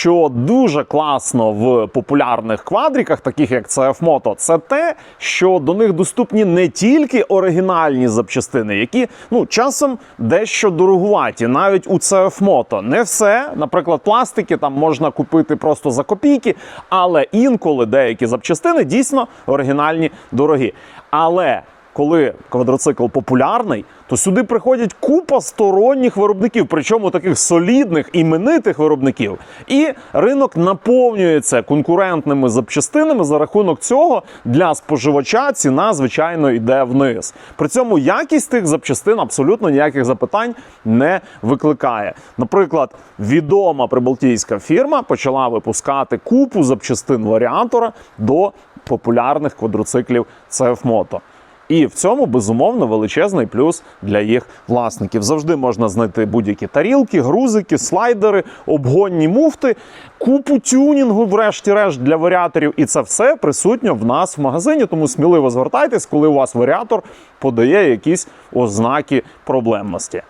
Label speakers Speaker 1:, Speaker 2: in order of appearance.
Speaker 1: що дуже класно в популярних квадриках, таких як CF Moto, це те, що до них доступні не тільки оригінальні запчастини, які ну часом дещо дорогуваті, навіть у CF Moto. Не все, наприклад, пластики там можна купити просто за копійки, але інколи деякі запчастини дійсно оригінальні дорогі. Але коли квадроцикл популярний, то сюди приходять купа сторонніх виробників, причому таких солідних іменитих виробників. І ринок наповнюється конкурентними запчастинами. За рахунок цього для споживача ціна, звичайно, йде вниз. При цьому якість тих запчастин абсолютно ніяких запитань не викликає. Наприклад, відома прибалтійська фірма почала випускати купу запчастин варіатора до популярних квадроциклів CF Moto. І в цьому безумовно величезний плюс для їх власників. Завжди можна знайти будь-які тарілки, грузики, слайдери, обгонні муфти, купу тюнінгу, врешті-решт, для варіаторів. І це все присутньо в нас в магазині. Тому сміливо звертайтесь, коли у вас варіатор подає якісь ознаки проблемності.